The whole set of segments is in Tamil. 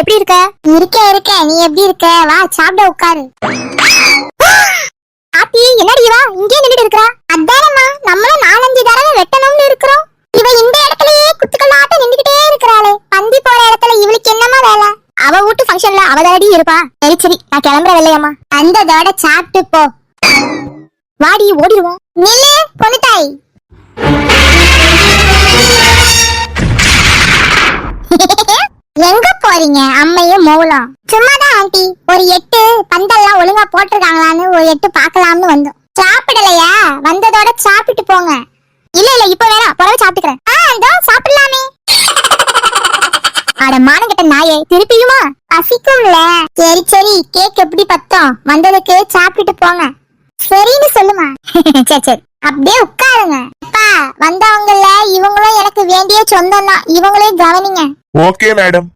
எப்படி இருக்க? இருக்க இருக்க. நீ எப்படி இருக்க? வா சாப்பிட உட்காரு. ஆத்தி என்னடி இவா? இங்கே நின்னுட்டு இருக்கறா? அதானம்மா. நம்மளும் நாலஞ்சு தடவை வெட்டணும்னு இருக்கிறோம். இவ இந்த இடத்துலயே குத்துக்கல்லாட்ட நின்னுகிட்டே இருக்கறாளே. பந்தி போற இடத்துல இவளுக்கு என்னமா வேலை? அவ வீட்டு ஃபங்க்ஷன்ல அவ தாடி இருப்பா. சரி சரி. நான் கிளம்புற வெள்ளையம்மா அந்த தோட சாப்பிட்டு போ. வாடி ஓடிடுவோம் நில்லு பொண்ணு தாய். எங்க போறீங்க அம்மையும் மௌலம் சும்மாதான் ஆண்டி ஒரு எட்டு பந்தல்லாம் ஒழுங்கா போட்டிருக்காங்களான்னு ஒரு எட்டு பார்க்கலாம்னு வந்தோம். சாப்பிடலையா? வந்ததோட சாப்பிட்டு போங்க. இல்ல இல்ல இப்ப வேணாம் பிறகு சாப்பிட்டுக்கிறேன். ஆ இதோ சாப்பிடலாமே. அட மானங்கிட்ட நாயே திருப்பியுமா? பசிக்கும்ல. சரி சரி கேக் எப்படி பத்தோம்? வந்ததுக்கு சாப்பிட்டுட்டு போங்க. சரின்னு சொல்லுமா. சரி சரி. அப்படியே உட்காருங்க. அப்பா வந்தவங்கல இவங்களும் எனக்கு வேண்டிய சொந்தம் தான் இவங்களையும் கவனிங்க. Okay madam.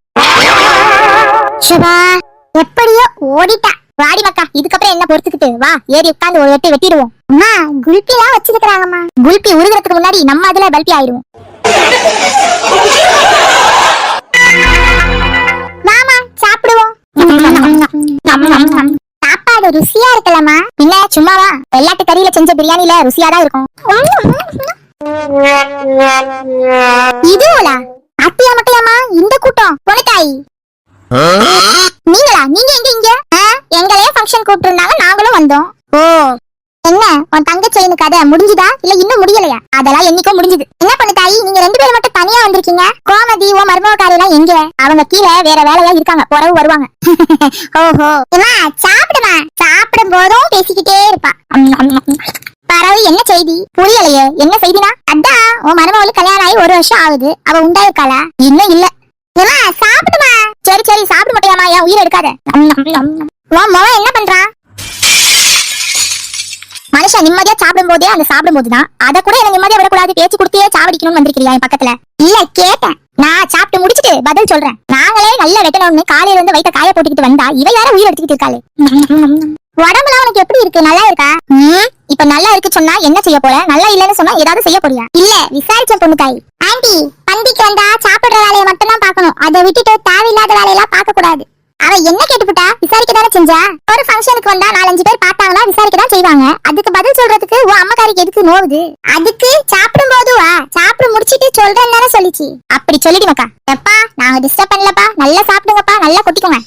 சுபா எப்படியோ ஓடிட்டா. வாடி மக்கா. இதுக்கப்புறம் என்ன பொறுத்துக்கிட்டு? வா ஏறி உட்கார்ந்து ஒரு வெட்டி வெட்டிடுவோம். அம்மா குல்பி எல்லாம் வச்சிருக்காங்கம்மா குல்பி உருகிறதுக்கு முன்னாடி நம்ம அதுல பல்பி ஆயிடுவோம். மாமா சாப்பிடுவோம். அது ருசியா இருக்கலமா? இல்ல சும்மாவா? வெள்ளாட்டு கறியில செஞ்ச பிரியாணில ருசியா தான் இருக்கும். இதுவா அத்தியா மட்டையாமா? இந்த கூட்டம். பொண்ணு நீங்களா? நீங்க எங்க இங்க? எங்களையே ஃபங்க்ஷன் கூப்பிட்டிருந்தாங்க நாங்களும் வந்தோம். ஓ என்ன உன் தங்க செயின் கதை முடிஞ்சுதா? இல்ல இன்னும் முடியலையா? அதெல்லாம் என்னைக்கோ முடிஞ்சுது. என்ன பண்ணு தாயி? நீங்க ரெண்டு பேரும் மட்டும் தனியா வந்திருக்கீங்க. கோமதி ஓ மருமகாரி எல்லாம் எங்க? அவங்க கீழே வேற வேலையா இருக்காங்க. பிறகு வருவாங்க. ஓஹோ. அம்மா சாப்பிடுமா? சாப்பிடும் போதும் பேசிக்கிட்டே இருப்பா. பறவை என்ன செய்தி? புரியலையே. என்ன செய்தினா? அதான் உன் மருமகளுக்கு கல்யாணம் ஆகி ஒரு வருஷம் ஆகுது. அவ உண்டாயிருக்காளா? இன்னும் இல்ல. ஏமா சாப்பிடுமா? சரி சரி சாப்பிட முடியாமா என் உயிர் எடுக்காத? உன் முகம் என்ன பண்றா மனுஷன் நிம்மதியா சாப்பிடும் போதே அந்த சாப்பிடும் போதுதான் அத கூட எனக்கு நிம்மதியா விடக்கூடாது. பேச்சு கொடுத்தே சாவடிக்கணும்னு வந்திருக்கிறியா என் பக்கத்துல? இல்ல கேட்டேன். நான் சாப்பிட்டு முடிச்சிட்டு பதில் சொல்றேன். நாங்களே நல்ல வெட்டணும்னு காலையில இருந்து வைத்த காய போட்டுக்கிட்டு வந்தா இவ யார உயிர் எடுத்துக்கிட்டு இருக்காளே? உடம்புல உனக்கு எப்படி இருக்கு? நல்லா இருக்கா? இப்ப நல்லா இருக்கு சொன்னா என்ன செய்ய போற? நல்லா இல்லன்னு சொன்னா ஏதாவது செய்ய போறியா? இல்ல விசாரிச்ச பொண்ணு தாய் ஆண்டி பந்திக்கு வந்தா சாப்பிடுற வேலையை மட்டும் தான் பாக்கணும் அதை விட்டுட்டு தேவையில்லாத வேலையெல்லாம் பார்க்க கூடாது அவ என்ன கேட்டுப்புட்டா? விசாரிக்க தானே செஞ்சா? ஒரு ஃபங்க்ஷனுக்கு வந்தா நாலஞ்சு பேர் பார்த்தாங்கன்னா விசாரிக்க தான் செய்வாங்க. அதுக்கு பதில் சொல்றதுக்கு உன் அம்மக்காரிக்கு எதுக்கு நோவுது? அதுக்கு சாப்பிடும் போது வா. சாப்பிட்டு முடிச்சிட்டு சொல்றேன்னு தானே சொல்லிச்சு. அப்படி சொல்லிடு மக்கா. எப்பா நாங்க டிஸ்டர்ப் பண்ணலப்பா. நல்லா சாப்பிடுங்கப்பா. நல்லா கொட்டிக்கோங்க.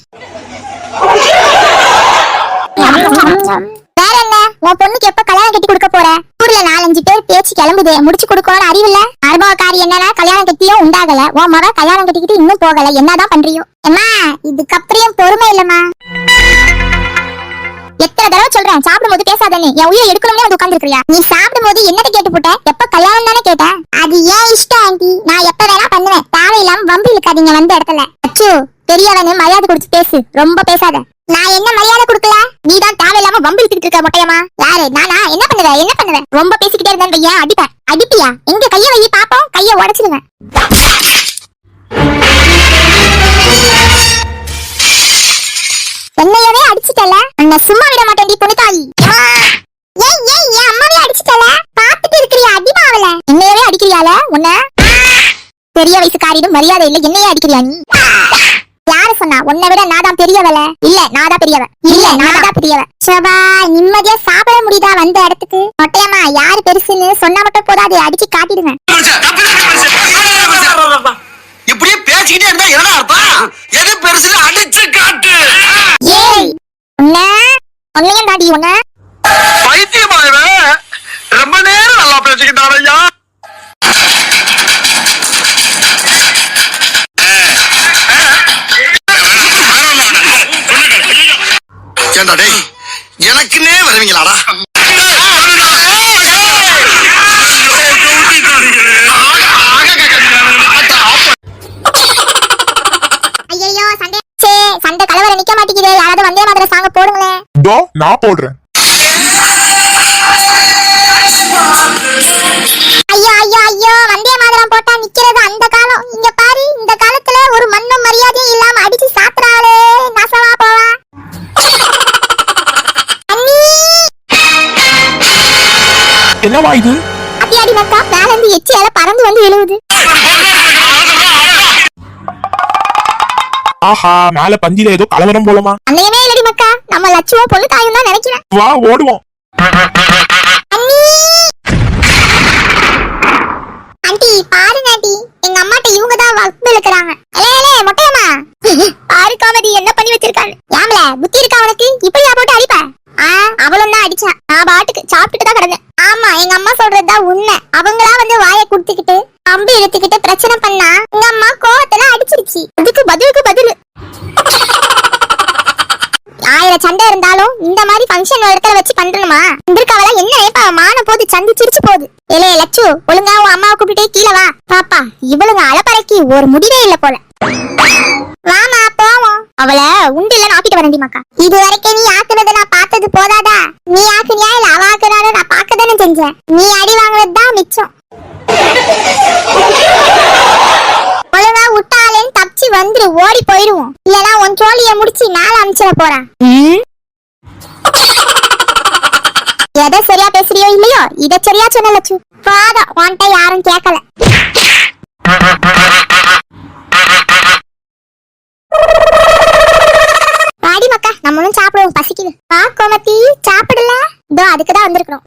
வேற என்ன உன் பொண்ணுக்கு எப்ப கல்யாணம் கட்டி கொடுக்க போற? ஊர்ல நாலஞ்சு பேர் பேச்சு கிளம்புது. முடிச்சு கொடுக்கணும்னு அறிவில்ல மருமகாரி என்னன்னா கல்யாணம் கட்டியும் உண்டாகல. உன் மக கல்யாணம் கட்டிக்கிட்டு இன்னும் போகல. என்னதான் பண்றியோ? அம்மா இதுக்கப்புறம் பொறுமை இல்லம்மா? எத்தனை தடவை சொல்றேன் சாப்பிடும்போது பேசாதன்னு. என் உயிரை எடுக்கணும்னே வந்து உட்கார்ந்துருக்கியா நீ சாப்பிடும்போது என்னத்தை கேட்டு போட்ட? எப்ப கல்யாணம் தானே கேட்ட? அது ஏன் இஷ்டம் ஆண்டி? நான் எப்ப வேணா பண்ணுவேன். தேவையில்லாம வம்பு இழுக்காதீங்க வந்த இடத்துல. அச்சு பெரியவனு மரியாதை குடிச்சு பேசு. ரொம்ப பேசாத. நான் என்ன மரியாதை கொடுக்கல? நீ தான் தேவையில்லாம வம்பு இழுத்துக்கிட்டு இருக்க மொட்டையம்மா. யாரு? நானா? என்ன பண்ணுவ? என்ன பண்ணுவ? ரொம்ப பேசிக்கிட்டே இருந்தேன். ஏன் அடிப்பேன் அடிப்பியா? எங்க கைய வை பாப்போம். கைய உடைச்சிடுவேன் என்னையவே அடிச்சிட்டல? உன்னை சும்மா விட மாட்டேன் பொண்ணு தாயி ஏய் ஏய் என் அம்மாவே அடிச்சிட்டல? பாத்துட்டு இருக்கிறியா? அடிமாவல என்னையவே அடிக்கிறியால? உன்ன? பெரிய வயசுக்காரிடும் மரியாதை இல்ல. என்னையே அடிக்கிறியா நீ? யாரு சொன்னா? உன்னை விட நான் தான் பெரியவல இல்ல நான் தான் பெரியவ. இல்ல நான் தான் பெரியவ. சபா நிம்மதியா சாப்பிட முடியுதா வந்த இடத்துக்கு? மொட்டையம்மா யாரு பெருசுன்னு சொன்னா மட்டும் போதாது. அடிச்சு காட்டிடுங்க. இப்படியே பேசிக்கிட்டே இருந்தா என்ன அர்த்தம்? எது பெருசு அடிச்சு காட்டு. ஏய் உன்ன உன்னையும் தாடி உன்ன நான் போடுறேன். ஐயோ ஐயோ ஐயோ வந்தே மாதிரம் போட்டா நிக்கிறது அந்த காலம். இங்க பாரு இந்த காலத்துல ஒரு மண்ணும் மரியாதையும் இல்லாம அடிச்சு சாத்துறாளே நாசமா போவா? என்னவா இது? மக்கா மேல இருந்து எச்சி அலை பறந்து வந்து விழுவுது. ஆஹா மேல பந்தியில ஏதோ கலவரம் போலமா நம்ம லட்சுமம் பொண்ணு தாயும் தான் நினைக்கிறேன். வா ஓடுவோம். ஆண்டி பாருங்க ஆண்டி எங்க அம்மாட்ட இவங்க தான் வகுப்பு இழுக்கிறாங்க. மொட்டையம்மா. பாரு காமெடி என்ன பண்ணி வச்சிருக்காங்க யாமல புத்தி இருக்கா உனக்கு? இப்படியா போட்டு அடிப்ப? அவளும் தான் அடிச்சா. நான் பாட்டுக்கு சாப்பிட்டுட்டு தான் கிடந்தேன். ஆமா எங்க அம்மா சொல்றதுதான் உண்மை. அவங்களா வந்து வாயை குடுத்துக்கிட்டு அம்பு இழுத்துக்கிட்டு பிரச்சனை பண்ணா எங்க அம்மா கோவத்துல அடிச்சிருச்சு. அதுக்கு பதிலுக்கு பதில். ஆயிரம் சண்டை இருந்தாலும் இந்த மாதிரி ஃபங்க்ஷன் இடத்துல வச்சு பண்றணுமா? இந்திருக்காவல என்ன? நினைப்பா மான போது சந்தி சிரிச்சு போகுது ஏலே லட்சு ஒழுங்கா உன் அம்மாவை கூப்பிட்டுட்டே கீழே வா. பாப்பா இவளுங்க அலப்பறைக்கு ஒரு முடிவே இல்ல போல. வாமா போவோம். அவளை உண்டு இல்ல ஆக்கிட்டு வரண்டி மக்கா இது வரைக்கும் நீ ஆக்குனத நான் பார்த்தது போதாதா? நீ ஆக்குனியா இல்ல அவ ஆக்குனாலும் நான் பார்க்க தானே செஞ்சேன். நீ அடி வாங்குறது தான் மிச்சம் ஒழுங்கா தப்பிச்சு வந்துரு ஓடி போயிருவோம். இல்லனா உன் சோழிய முடிச்சு மேல அமிச்சிட போறான். எதை சரியா பேசுறியோ இல்லையோ இத சரியா சொன்ன லட்சு பாதம் உன்கிட்ட யாரும் கேட்கல. வாடி மக்கா நம்மளும் சாப்பிடுவோம் பசிக்குது. வா கோமத்தி சாப்பிடல? இதோ அதுக்குதான் வந்திருக்கிறோம்.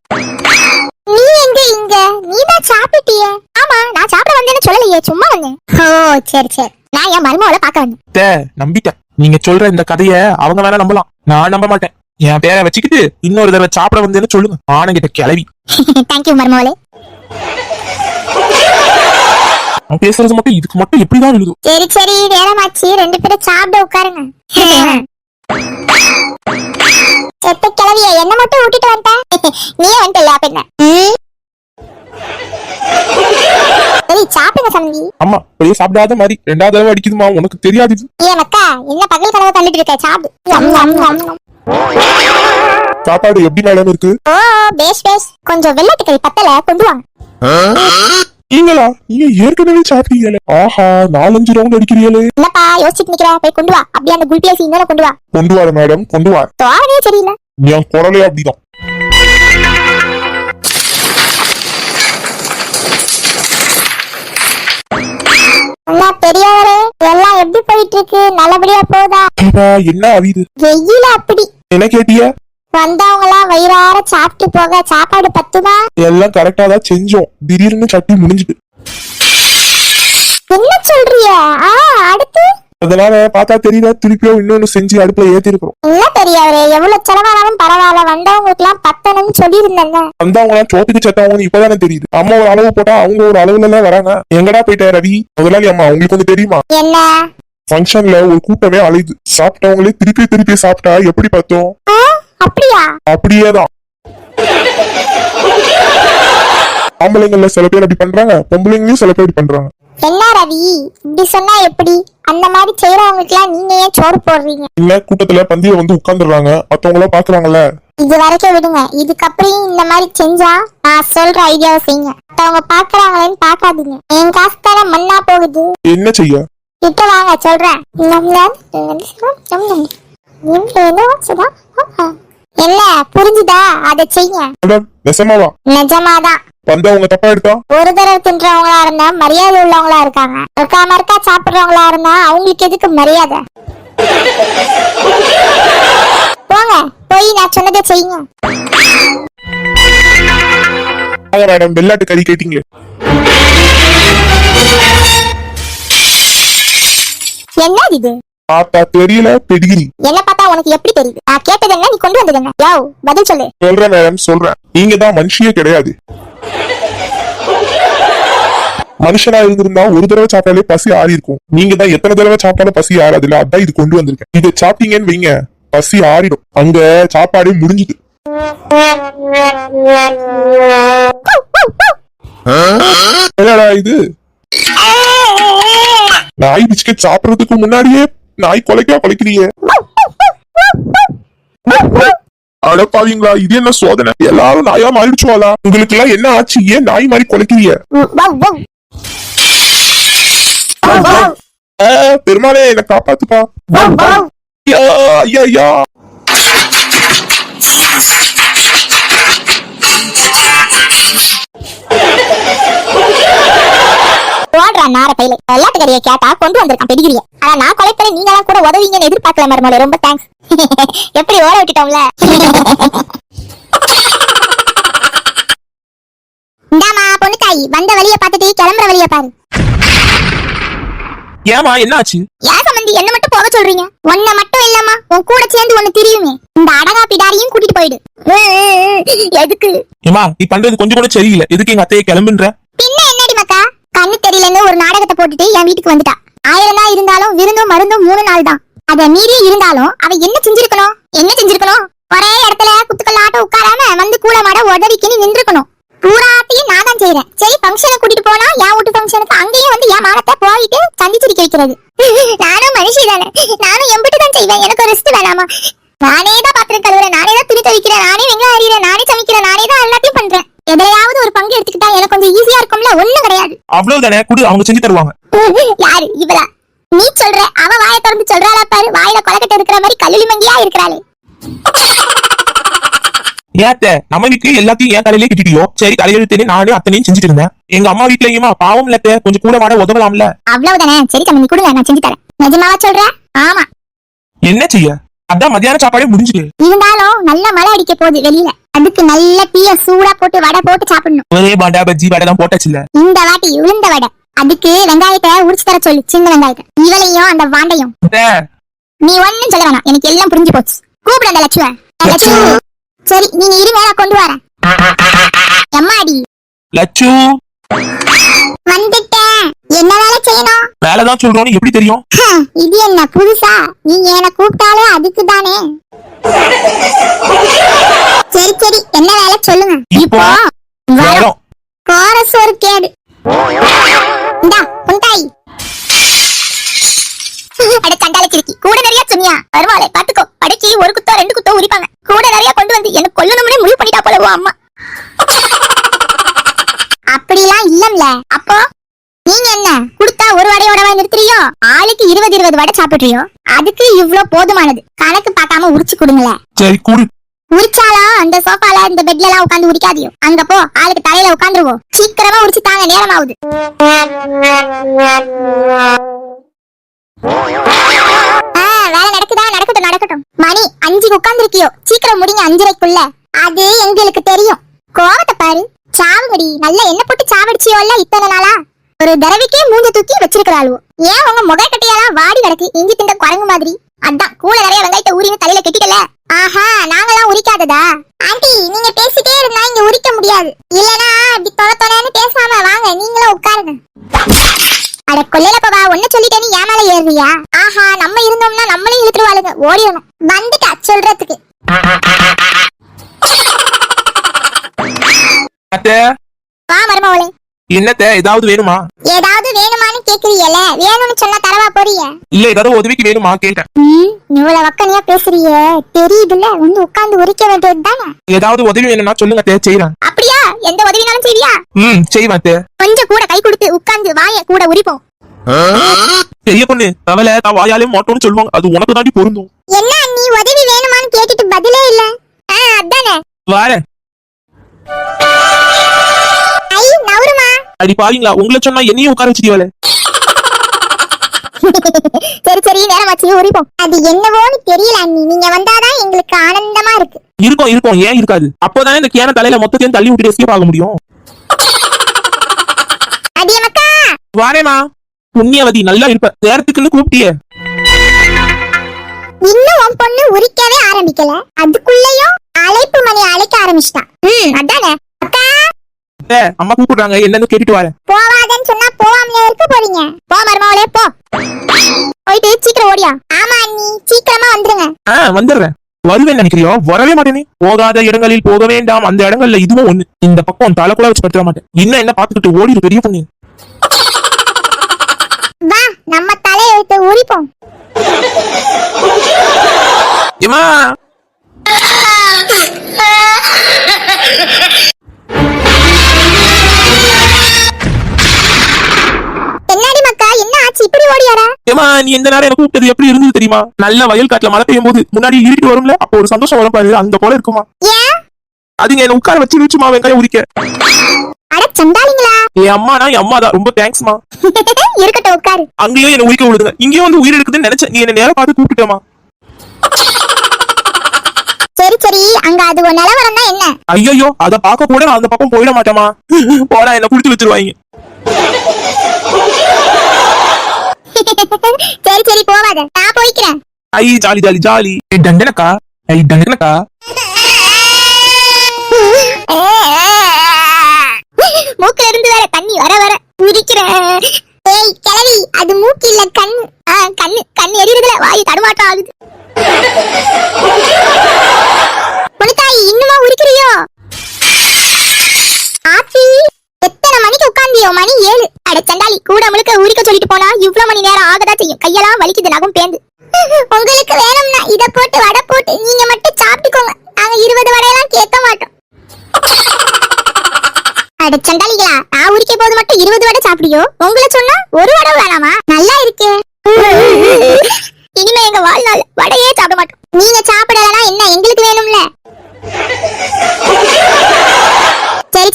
நீ எங்க இங்க? நீ தான் சாப்பிட்டியே? ஆமா நான் சாப்பிட வந்தேன்னு சொல்லலையே சும்மா வந்தேன். ஓ சரி சரி. நான் என் மருமகளை பார்க்க வந்தேன். தே நம்பிட்டேன் நீங்க சொல்ற இந்த கதைய அவங்க வேணா நம்பலாம். நான் நம்ப மாட்டேன். என் பேரை வச்சுக்கிட்டு இன்னொரு தடவை சாப்பிட வந்தேன்னு சொல்லுங்க. ஆனங்கிட்ட கிளவி. தேங்க்யூ மருமகளே. அவன் பேசுறது மட்டும் இதுக்கு மட்டும் எப்படிதான் விழுது சரி சரி நேரமாச்சு. ரெண்டு பேரும் சாப்பிட உட்காருங்க. செத்த கிளவிய என்ன மட்டும் விட்டுட்டு நீ வந்துட்டல பின்ன ம். சரி சாப்பிடுங்க அம்மா அப்படியே சாப்பிடாத மாதிரி ரெண்டாவது தடவை அடிக்குதுமா உனக்கு தெரியாது இது. ஏன் அக்கா என்ன பகல் கனவு கண்டுட்டு இருக்க? சாப்பிடு. Yum, yum, yum, yum. சாப்பாடு எப்படி மேடம் இருக்கு? ஓ பேஷ் பேஷ் கொஞ்சம் வெள்ளட்டு கறி பத்தல கொண்டு வாங்க நீங்களா? நீங்க ஏற்கனவே சாப்பிட்டீங்களே. ஆஹா நாலஞ்சு ரவுண்ட் அடிக்கிறீங்களே. என்னப்பா யோசிச்சுட்டு நிக்கிற? போய் கொண்டு வா. அப்படியே அந்த குல்பியாசி இன்னொரு கொண்டு வா. கொண்டு வர மேடம் கொண்டு வர தோரவே சரியில்லை. என் குரலே அப்படிதான். போயிட்டு இருக்கு நல்லபடியா போதா? என்ன அவிது வெயில அப்படி. என்ன கேட்டிய? வந்தவங்களாம் வயிறார சாப்பிட்டு போக. சாப்பாடு பத்துமா? எல்லாம் கரெக்டா தான் செஞ்சோம். திடீர்னு சட்டி முடிஞ்சுட்டு என்ன சொல்றிய? ஆ அடுத்து? அதனால பார்த்தா தெரியல திருப்பியும் இன்னொன்னு செஞ்சு அடுப்புல ஏத்தி இருக்கிறோம் என்ன பெரியவரே எவ்வளவு செலவானாலும் பரவாயில்ல. வந்தவங்களுக்கு எல்லாம் பத்தணும்னு சொல்லியிருந்தேன்ல. வந்தவங்க எல்லாம் சோத்துக்கு செத்தவங்க இப்பதானே தெரியுது. அம்மா ஒரு அளவு போட்டா அவங்க ஒரு அளவுல எல்லாம் வராங்க. எங்கடா போயிட்ட ரவி? முதலாளி அம்மா உங்களுக்கு வந்து தெரியுமா? என்ன? ஃபங்க்ஷன்ல ஒரு கூட்டமே அலையுது. சாப்பிட்டவங்களே திருப்பி திருப்பி சாப்பிட்டா எப்படி பார்த்தோம்? அப்படியா? அப்படியேதான். ஆம்பளைங்கள்ல சில பேர் அப்படி பண்றாங்க பொம்பளைங்களையும் சில பேர் இப்படி பண்றாங்க. என்ன ரவி? இப்படி சொன்னா எப்படி? அந்த மாதிரி செய்யறவங்களுக்கு எல்லாம் நீங்க ஏன் சோறு போடுறீங்க? இல்ல கூட்டத்துல பந்தியில வந்து உட்கார்ந்துடுறாங்க. மத்தவங்க எல்லாம் பாக்குறாங்கல்ல. இது வரைக்கும் விடுங்க. இதுக்கப்புறம் இந்த மாதிரி செஞ்சா நான் சொல்ற ஐடியாவை செய்யுங்க. அவங்க பாக்குறாங்களேன்னு பாக்காதீங்க. என் காசு தானே மண்ணா போகுது. என்ன செய்ய? கிட்ட வாங்க சொல்றேன். என்ன புரிஞ்சுதா? அதை செய்ய நெசமாவா? நிஜமாதான். வந்தவங்க தப்பா எடுத்தா? ஒரு தடவை தின்றவங்களா இருந்தா மரியாதை உள்ளவங்களா இருக்காங்க. இருக்கா மறுக்கா சாப்பிடுறவங்களா இருந்தா அவங்களுக்கு எதுக்கு மரியாதை? போங்க போய் நான் சொன்னதை செய்யுங்க. மேடம் வெள்ளாட்டு கறி கேட்டீங்களே. என்ன இது? பார்த்தா தெரியல பெடிகிரி. என்ன பார்த்தா உனக்கு எப்படி தெரியுது? நான் கேட்டது என்ன? நீ கொண்டு வந்தது என்ன? யோ பதில் சொல்லு. சொல்றேன் மேடம் சொல்றேன். நீங்க தான் மனுஷியே கிடையாது. மனுஷனா இருந்திருந்தா ஒரு தடவை சாப்பிட்டாலே பசி ஆறி இருக்கும். நீங்க தான் எத்தனை தடவை சாப்பிட்டாலும் பசி ஆறாதுல அதான் இது கொண்டு வந்திருக்கேன். இதை சாப்பிட்டீங்கன்னு வைங்க. பசி ஆறிடும். அங்க சாப்பாடே முடிஞ்சுது. என்னடா இது? நாய் பிஸ்கட் சாப்பிடுறதுக்கு முன்னாடியே நாய் கொலைக்கா கொலைக்கிறீங்க? அடப்பாவீங்களா இது என்ன சோதனை? எல்லாரும் நாயா மாறிடுச்சுவாளா? உங்களுக்கு எல்லாம் என்ன ஆச்சு? ஏன் நாய் மாதிரி கொலைக்கிறீங்க? பெருமாளே என்ன காப்பாத்துப்பா. ஐயா, ஐயா. நார பையில கேட்டா கொண்டு வந்திருக்கான் பெடிகிரிய. ஆனா நான் நீங்க எல்லாம் கூட உதவிங்கன்னு எதிர்பார்க்கல மருமலை ரொம்ப தேங்க்ஸ் எப்படி ஓட விட்டுட்டோம்ல? இந்தாமா பொண்ணு தாய் வந்த வழிய பார்த்துட்டு கிளம்புற வழிய பாரு. ஏமா என்ன ஆச்சு ஏன் சம்பந்தி என்ன மட்டும் போக சொல்றீங்க? உன்னை மட்டும் இல்லம்மா உன் கூட சேர்ந்து ஒண்ணு தெரியுமே. இந்த அடகா பிடாரியும் கூட்டிட்டு போயிடு. எதுக்கு? ஏமா நீ பண்றது கொஞ்சம் கூட சரியில்லை. எதுக்கு எங்க அத்தையை கிளம்புன்ற? கண்ணு தெரியலன்னு ஒரு நாடகத்தை போட்டுட்டு என் வீட்டுக்கு வந்துட்டா. ஆயிரம் தான் இருந்தாலும் விருந்தும் மருந்தும் மூணு நாள் தான். அத மீறி இருந்தாலும் அவ என்ன செஞ்சிருக்கணும்? என்ன செஞ்சிருக்கணும்? ஒரே இடத்துல குத்துக்கள் ஆட்டம் உட்காராம வந்து கூட மாட உதவிக்குன்னு நின்றுக்கணும். பூராத்தையும் நான் தான் செய்யறேன் சரி ஃபங்க்ஷனை கூட்டிட்டு போனா என் வீட்டு ஃபங்க்ஷனுக்கு அங்கேயும் வந்து என் மானத்தை போயிட்டு சந்திச்சிருக்க வைக்கிறது. நானும் மனுஷி தானே. நானும் எம்பிட்டு தான் செய்வேன். எனக்கு ஒரு ரெஸ்ட் வேணாமா? நானே தான் பாத்திரம் கழுவுறேன். நானே தான் துணி துவைக்கிறேன். நானே வெங்காயம் அறிகிறேன் நானே சமைக்கிறேன். நானே தான் பங்கு எடுத்துக்கிட்டா எனக்கு கொஞ்சம் ஈஸியா இருக்கும்ல? ஒண்ணும் கிடையாது. அவ்வளவுதானே குடு அவங்க செஞ்சு தருவாங்க. யாரு? இவளா. நீ சொல்ற அவ வாயை திறந்து சொல்றாளா பாரு. வாயில கொலக்கட்டை இருக்கிற மாதிரி கல்லுளி மங்கியா இருக்கிறாளே. ஏன் அத்தை? நம்ம வீட்டுல எல்லாத்தையும் என் தலையிலே கிட்டிட்டியோ? சரி தலையெழுத்தே நானே அத்தனையும் செஞ்சுட்டு இருந்தேன். எங்க அம்மா வீட்லயுமா? பாவம் இல்ல அத்தை, கொஞ்சம் கூட மாட உதவலாம்ல. அவ்வளவுதானே சரி தம்பி கொடுங்க நான் செஞ்சு தரேன். நிஜமாவா சொல்ற? ஆமா. என்ன செய்ய? அதான் மத்தியான சாப்பாடே முடிஞ்சுது. இருந்தாலும் நல்ல மழை அடிக்க போகுது வெளியில. அதுக்கு நல்ல டீய சூடா போட்டு வடை போட்டு சாப்பிடணும். ஒரே பாண்டா பஜ்ஜி வடை தான் போட்டாச்சுல இந்த வாட்டி உளுந்த வடை. அதுக்கு வெங்காயத்தை உரிச்சு தர சொல்லு சின்ன வெங்காயத்தை. இவளையும் அந்த வாண்டையும். நீ ஒண்ணும் சொல்ல வேணாம். எனக்கு எல்லாம் புரிஞ்சு போச்சு. கூப்பிடு அந்த லட்சுவ லட்சு. சரி நீங்க இருங்க நான் கொண்டு வரேன். எம்மாடி? லட்சு. வந்துட்டேன். என்ன வேலை செய்யணும்? வேலைதான் சொல்றோம்னு எப்படி தெரியும்? ஹம், இது என்ன புதுசா? நீங்க என்ன கூப்பிட்டாலே அதுக்கு தானே சரி சரி என்ன வேலை சொல்லுங்க. இப்போ வரோம் கோரஸ் ஒரு கேடு. இந்தா அட கூட நிறைய சொன்னியா? வருவாளே பாத்துக்கோ. படைக்கு ஒரு குத்தோ ரெண்டு குத்தோ உரிப்பாங்க. கூட நிறைய கொண்டு வந்து என்ன கொல்லணும்னே முடிவு பண்ணிட்டா போல உன் அம்மா. இல்லம்ல அப்போ நீங்க என்ன? குடுத்தா ஒரு வடையோடவா நிறுத்துறியோ? ஆளுக்கு இருபது இருபது வடை சாப்பிடுறியோ? அதுக்கு இவ்ளோ போதுமானது. கணக்கு பார்க்காம உரிச்சு கொடுங்களேன் சரி கூடு. உரிச்சாலும் அந்த சோஃபால இந்த பெட்ல எல்லாம் உட்காந்து உரிக்காதியோ? அங்க போ ஆளுக்கு தலையில உட்காந்துருவோம். சீக்கிரமா உரிச்சு தாங்க நேரம் ஆகுது வேலை நடக்குதா? நடக்கட்டும் நடக்கட்டும். மணி அஞ்சுக்கு உட்கார்ந்திருக்கியோ? சீக்கிரம் முடிங்க அஞ்சரைக்குள்ள. அது எங்களுக்கு தெரியும். கோவத்தை பாரு. சாவுங்கடி. நல்ல எண்ணெய் போட்டு சாவடிச்சியோல்ல இத்தனை நாளா? ஒரு தடவைக்கே மூஞ்ச தூக்கி வச்சிருக்கிறாளுவோ ஏன் உங்க முகக்கட்டையெல்லாம் வாடி கிடக்கு? இஞ்சி திண்ட குரங்கு மாதிரி. அதான் கூட நிறைய வெங்காயத்தை ஊரின தலையில கட்டிக்கல ஆஹா நாங்களாம் உரிக்காததா? ஆண்டி நீங்க பேசிட்டே இருந்தா இங்க உரிக்க முடியாது. இல்லனா அப்படி தொலை தொலைன்னு பேசாம வாங்க. நீங்களும் உட்காருங்க. அட கொல்லையில போவா. ஒன்னு சொல்லிட்டேன்னு ஏன் மேல ஏறுறியா ஆஹா நம்ம இருந்தோம்னா நம்மளையும் இழுத்துருவாளுங்க. ஓடிடணும். வந்துட்டா சொல்றதுக்கு. அத்தை? வா மருமவளே. என்னத்த ஏதாவது வேணுமா? ஏதாவது வேணுமான்னு கேக்குறீல வேணும்னு சொன்னா தரவா போறிய? இல்ல ஏதாவது உதவிக்கு வேணுமா? கேட்டேன். ம் இவ்வளவு வக்கனையா பேசுறிய. தெரியுதுல்ல வந்து உட்கார்ந்து உரிக்க வேண்டியது தானே? ஏதாவது உதவி வேணும்னா சொல்லுங்க அத்தை, செய்றேன். அப்படியா? எந்த உதவினாலும் செய்வியா? ம் செய்வேன் அத்தை. கொஞ்சம் கூட கை கொடுத்து உட்கார்ந்து வாய கூட உரிப்போம் பெரிய பொண்ணு தவளை தான் வாயாலே மாட்டோம்னு சொல்லுவாங்க. அது உனக்கு தாண்டி பொருந்தும். என்ன நீ உதவி வேணுமான்னு கேட்டுட்டு பதிலே இல்ல? ஆ, அதானே. வாரேன். அடி பாருங்களா உங்களை சொன்னா என்னையும் உட்கார வச்சிருவாளே சரி சரி நேரமாச்சு உரிப்போம் அது என்னவோன்னு தெரியல அண்ணி. நீங்க வந்தாதான் எங்களுக்கு ஆனந்தமா இருக்கு. இருக்கும் இருக்கும். ஏன் இருக்காது? அப்போதானே இந்த கேன தலையில மொத்தத்தையும் தள்ளி விட்டு எஸ்கேப் ஆக முடியும். அடியமக்கா வாரேமா புண்ணியவதி நல்லா இருப்ப. நேரத்துக்குன்னு கூப்பிட்டியே. இன்னும் உன் பொண்ணு உரிக்கவே ஆரம்பிக்கல. அதுக்குள்ளயும் அழைப்பு மணி அழைக்க ஆரம்பிச்சிட்டா ம் அதானே அக்கா அத்தை, அம்மா கூப்பிடுறாங்க. என்னன்னு கேட்டுட்டு வரேன். போவாதன்னு சொன்னா போவாமலே இருக்க போறீங்க. போ மருமவளே போ. போயிட்டு சீக்கிரம் ஓடியா. ஆமா அண்ணி. சீக்கிரமா வந்துருங்க. ஆ வந்துடுறேன். வருவேன் நினைக்கிறியோ? வரவே மாட்டேனே. போகாத இடங்களில் போக வேண்டாம். அந்த இடங்கள்ல இதுவும் ஒண்ணு. இந்த பக்கம் தலை கூட வச்சு படுத்த மாட்டேன். இன்னும் என்ன பாத்துக்கிட்டு ஓடிடு பெரிய பொண்ணு. வா நம்ம தலையெழுத்து உரிப்போம். ஏமா ஓடியாரா ஏமா நீ எந்த நேரம் எனக்கு கூப்பிட்டது? எப்படி இருந்தது தெரியுமா? நல்ல வயல் காட்டுல மழை பெய்யும் போது முன்னாடி இருட்டு வரும்ல? அப்போ ஒரு சந்தோஷம் வரும் பாரு அந்த போல இருக்குமா? அதுங்க என்ன உட்கார வச்சு வச்சுமா வெங்காயம் உரிக்க? அட என் அம்மா தான் ரொம்ப தேங்க்ஸ்மா இருக்கட்டும் உட்காரு. அங்கேயும் என்ன உயிக்க விடுதுங்க இங்கேயும் வந்து உயிர் எடுக்குதுன்னு நினைச்சேன். நீ என்ன நேரம் பார்த்து கூப்பிட்டுட்டமா சரி சரி. அங்க அது ஒரு நிலவரம் தான் என்ன? ஐயோ அத பார்க்க கூட நான் அந்த பக்கம் போயிட மாட்டேமா போடா என்ன குடுத்து வச்சிருவாங்க. சரி சரி போவாத. நான் போய்க்கிறேன். ஐ ஜாலி ஜாலி ஜாலி. ஏய், டண்டனக்கா? ஐ டண்டனக்கா? மூக்குல இருந்து வேற தண்ணி வர வர. உரிக்கிறேன் ஏய் கிழவி அது மூக்கு இல்ல கண்ணு. ஆ, கண்ணு கண்ணு எரியுதுல வாய் தடுமாட்டம் ஆகுது. இன்னுமா உரிக்கிறியோ? உட்கார்ந்தியோ மணி ஏழு. அட சண்டாளி கூட முழுக்க உரிக்க சொல்லிட்டு போனா இவ்வளவு மணி நேரம் ஆகதா செய்யும். கையெல்லாம் வலிக்குது நகம் பேந்து. உங்களுக்கு வேணும்னா இத போட்டு வடை போட்டு நீங்க மட்டும் சாப்பிட்டுக்கோங்க. நாங்க இருபது வடையெல்லாம் கேட்க மாட்டோம். அட சண்டாளிகளா நான் உரிக்க போது மட்டும் இருபது வடை சாப்பிடியோ? உங்களை சொன்னா ஒரு வடை வேணாமா? நல்லா இருக்கே. இனிமே எங்க வாழ்நாள் வடையே சாப்பிட மாட்டோம். நீங்க சாப்பிடலனா என்ன எங்களுக்கு வேணும்ல?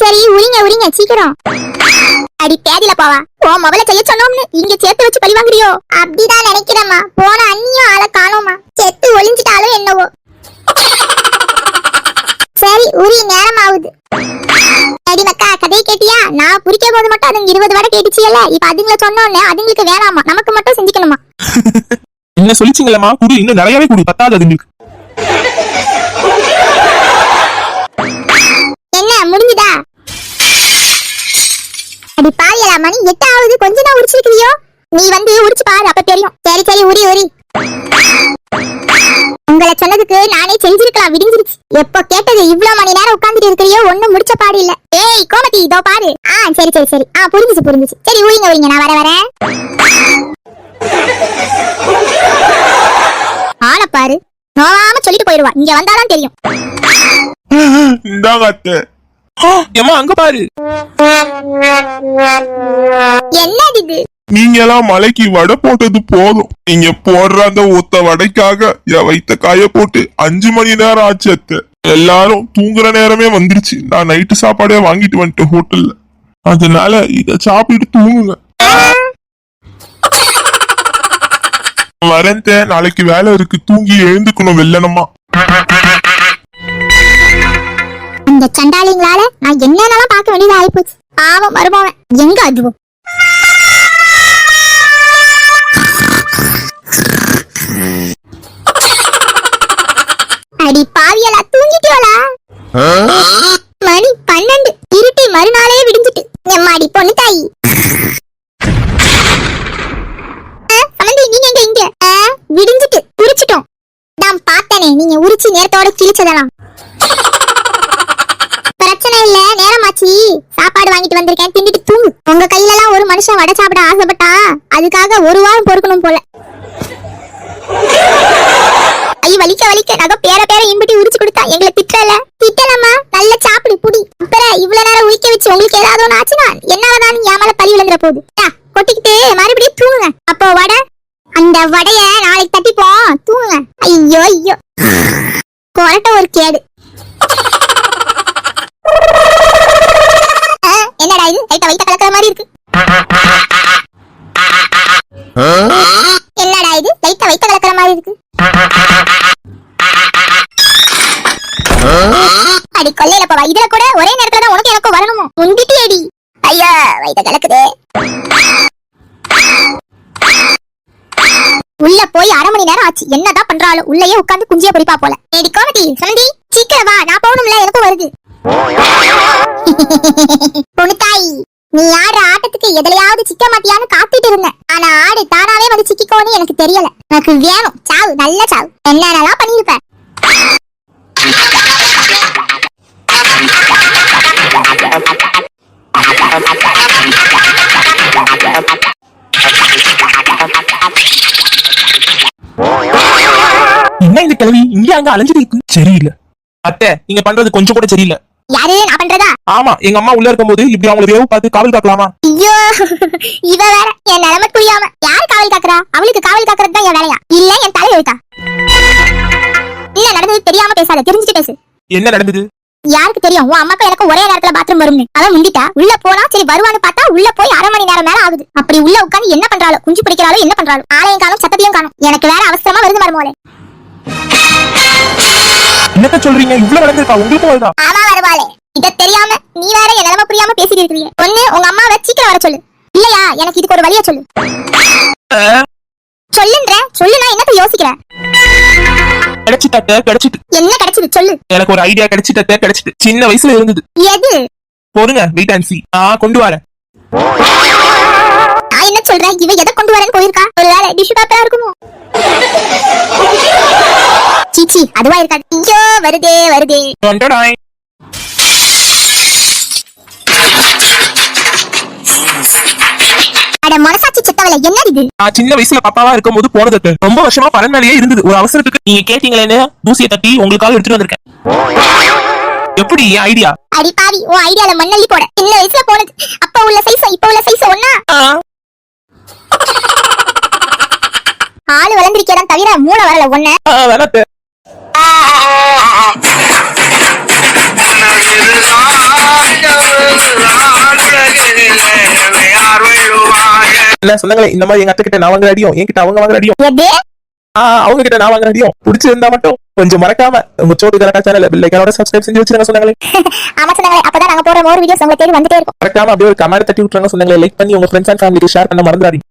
சரி உரிங்க உரிங்க சீக்கிரம். அடி பேதில போவா. ஓ முதல்ல செய்ய சொன்னோம்னு இங்க சேர்த்து வச்சு பழி வாங்குறியோ? அப்படிதான் நினைக்கிறேம்மா. போன அண்ணியும் ஆளை காணோமா செத்து ஒளிஞ்சிட்டாலும் என்னவோ. சரி உரி நேரம் ஆகுது. அடி மக்கா கதையை கேட்டியா? நான் புரிக்க போது மட்டும் அதுங்க இருபது வடை கேட்டுச்சியல்ல? இப்ப அதுங்களை சொன்னோன்னே அதுங்களுக்கு வேணாமா? நமக்கு மட்டும் செஞ்சுக்கணுமா? என்ன சொல்லிச்சிங்களம்மா குடு இன்னும் நிறையவே குடு. பத்தாது அதுங்களுக்கு. அடி பாவியலா மணி எட்டு ஆகுது கொஞ்ச தான் உரிச்சிருக்கிறியோ? நீ வந்து உரிச்சு பாரு அப்ப தெரியும். சரி சரி உரி உரி. உங்களை சொன்னதுக்கு நானே செஞ்சிருக்கலாம் விடிஞ்சிருச்சு. எப்போ கேட்டது இவ்வளவு மணி நேரம் உட்கார்ந்துட்டு இருக்கிறியோ ஒண்ணும் முடிச்ச பாடு இல்ல. ஏய் கோமதி இதோ பாரு. ஆ சரி சரி சரி. ஆ புரிஞ்சுச்சு புரிஞ்சுச்சு. சரி உரிங்க உரிங்க நான் வர வரேன். ஆள பாரு. நோவாம சொல்லிட்டு போயிருவா. இங்க வந்தாதான் தெரியும். இந்தாங்க அத்தை. ஏம்மா அங்க பாரு. என்னது இது? நீங்க எல்லாம் மலைக்கு வடை போட்டது போதும். நீங்க போடுற அந்த ஒத்த வடைக்காக என் வைத்த காய போட்டு அஞ்சு மணி நேரம் ஆச்சு அத்தை. எல்லாரும் தூங்குற நேரமே வந்துருச்சு. நான் நைட்டு சாப்பாடே வாங்கிட்டு வந்துட்டேன் ஹோட்டல்ல அதனால இத சாப்பிட்டு தூங்குங்க. வரேன். நாளைக்கு வேலை இருக்கு. தூங்கி எழுந்துக்கணும் வெள்ளனமா. இந்த சண்டாளிங்களால நான் என்னென்னலாம் பார்க்க வேண்டியது ஆயிப்போச்சு பாவம் மருமவன். எங்க அதுவும் அடி பாவியலா தூங்கிட்டியோலா? மணி பன்னெண்டு. இருட்டி மறுநாளே விடிஞ்சிட்டு. எம்மாடி பொண்ணு தாய் சமந்தி நீங்க எங்க இங்க? விடிஞ்சிட்டு. உரிச்சிட்டோம். நான் பார்த்தனே நீங்க உரிச்சு நேரத்தோட கிழிச்சதெல்லாம். பிரச்சனை இல்ல நேரமாச்சி. சாப்பாடு வாங்கிட்டு வந்திருக்கேன் தின்னுட்டு தூங்கு உங்க கையில எல்லாம் ஒரு மனுஷன் வடை சாப்பிட ஆசைப்பட்டா அதுக்காக ஒரு வாரம் பொறுக்கணும் போல. ஐ வலிக்க வலிக்க நகை பேர பேர இம்பிட்டி உரிச்சு கொடுத்தா எங்களை திட்டல. திட்டலம்மா நல்ல சாப்பிடு புடி. அப்புறம் இவ்வளவு நேரம் உரிக்க வச்சு உங்களுக்கு ஏதாவது ஒண்ணு ஆச்சுன்னா என்னாலதான் என் மேல பழி விழுந்துற போகுது கொட்டிக்கிட்டு மறுபடியும் தூங்குங்க. அப்போ வடை அந்த வடைய நாளைக்கு தட்டிப்போம். தூங்குங்க. ஐயோ ஐயோ. கொரட்ட ஒரு கேடு. என்னடா இது? லைட்டா வயித்த கலக்கிற மாதிரி இருக்கு. என்னடா இது? லைட்டா வயித்த கலக்கிற மாதிரி இருக்கு. அடி கொல்லையில போவா. இதுல கூட ஒரே நேரத்துல தான் உனக்கு எனக்கு வரணுமோ? முந்திட்டு அடி ஐயா வயித்த கலக்குதே. உள்ள போய் அரை மணி நேரம் ஆச்சு. என்னதான் பண்றாளோ உள்ளேயே உட்கார்ந்து குஞ்சிய பொறிப்பா போல. ஏடி கோமதி சமந்தி சீக்கிரம் வா. நான் போகணும்ல எனக்கும் வருது. பொண்ணுத்தாய் நீ ஆடுற ஆட்டத்துக்கு எதுலயாவது சிக்க மாட்டியான்னு காத்துட்டு இருந்தேன் ஆனா ஆடு தானாவே வந்து சிக்கிக்கோன்னு எனக்கு தெரியல. எனக்கு வேணும். சாவு நல்ல சாவு. என்னென்னலாம் பண்ணிருப்ப என்ன இந்த கிழவி? இங்க அங்க அலைஞ்சிட்டு இருக்கு. சரியில்லை. அத்தை நீங்க பண்றது கொஞ்சம் கூட சரியில்லை. யாரு? நான் பண்றதா? ஆமா எங்க அம்மா உள்ள இருக்கும்போது இப்படி அவங்களை வேவு பார்த்து காவல் காக்கலாமா? ஐயோ இவ வேற. என் நிலைமை புரியாம. யார் காவல் காக்குறா? அவளுக்கு காவல் காக்குறது தான் என் வேலையா? இல்ல என் தலை எழுத்தா இல்ல நடந்தது தெரியாம பேசாத. தெரிஞ்சுட்டு பேசு. என்ன நடந்தது? யாருக்கு தெரியும்? உன் அம்மாக்கும் எனக்கு ஒரே நேரத்துல பாத்ரூம் வரும்னு. அவன் முந்திட்டா? உள்ள போனா சரி வருவான்னு பார்த்தா உள்ள போய் அரை மணி நேரம் மேல ஆகுது. அப்படி உள்ள உட்கார்ந்து என்ன பண்றாளோ? குஞ்சு பிடிக்கிறாளோ? என்ன பண்றாளோ? ஆலயம் காணும் சத்தத்தையும் காணும். எனக்கு வேற அவசரமா வருது மருமோளே என்னத்த சொல்றீங்க? இவ்வளவு வளர்ந்துருக்கா? உங்களுக்கும் வருதா ஆமா வருவாளே. இத தெரியாம நீ வேற என் நிலைமை புரியாம பேசிட்டு இருக்கீங்க ஒண்ணு உங்க அம்மாவை சீக்கிரம் வர சொல்லு. இல்லையா? எனக்கு இதுக்கு ஒரு வழியை சொல்லு. சொல்லுன்ற சொல்லுனா என்னத்த யோசிக்கிற? கிடைச்சிட்ட கிடைச்சிட்டு. என்ன கிடைச்சது? சொல்லு. எனக்கு ஒரு ஐடியா கிடைச்சிட்ட கிடைச்சிட்டு. சின்ன வயசுல இருந்தது. எது? போதுங்க வெயிட் அண்ட் சி நான் கொண்டு வரேன். நான் என்ன சொல்றேன்? இவ எதை கொண்டு வரேன்னு போயிருக்கா? ஒருவேளை டிஷ்யூ பேப்பரா இருக்குமோ? சீச்சி அதுவா இருக்காது. ஐயோ வருதே வருதே. டொண்டடாய். அட மனசாட்சி சித்தவல என்னது இது? நான் சின்ன வயசுல பாப்பாவா இருக்கும் போது போனது ரொம்ப வருஷமா பலன் மேலேயே இருந்தது. ஒரு அவசரத்துக்கு நீங்க கேட்டீங்களேன்னு தூசியை தட்டி உங்களுக்காக எடுத்துட்டு வந்திருக்கேன். எப்படி ஐடியா அடி பாவி உன் ஐடியால மண்ணள்ளி போட. சின்ன வயசுல போனது. அப்ப உள்ள சைஸ் இப்ப உள்ள சைஸ் ஒண்ணா ஆளு வளர்ந்திருக்கேதான் தவிர மூளை வரல ஒண்ணு என்ன சொன்னாங்களே இந்த மாதிரி எங்க அத்தை கிட்ட நான் வாங்குற அடியும் என்கிட்ட அவங்க வாங்குற அடியும். அவங்க கிட்ட நான் வாங்குற அடியும். பிடிச்சிருந்தா மட்டும் கொஞ்சம் மறக்காம உங்க சோட்டு கலக்கா சேனல் பில்லைக்கானோட சப்ஸ்கிரைப் செஞ்சு வச்சிருங்க சொன்னாங்களே ஆமா சொன்னாங்களே அப்பதான் நாங்க போற மோர் வீடியோஸ் உங்களை தேடி வந்துட்டே இருக்கும். மறக்காம அப்படியே ஒரு கமெண்ட் தட்டி விட்டுறாங்க சொன்னாங்களே லைக் பண்ணி உங்க ஃப்ரெண்ட்ஸ் அண்ட் ஃபேமிலிக்கு ஷேர் பண்ண மறந்துடாதீங்க.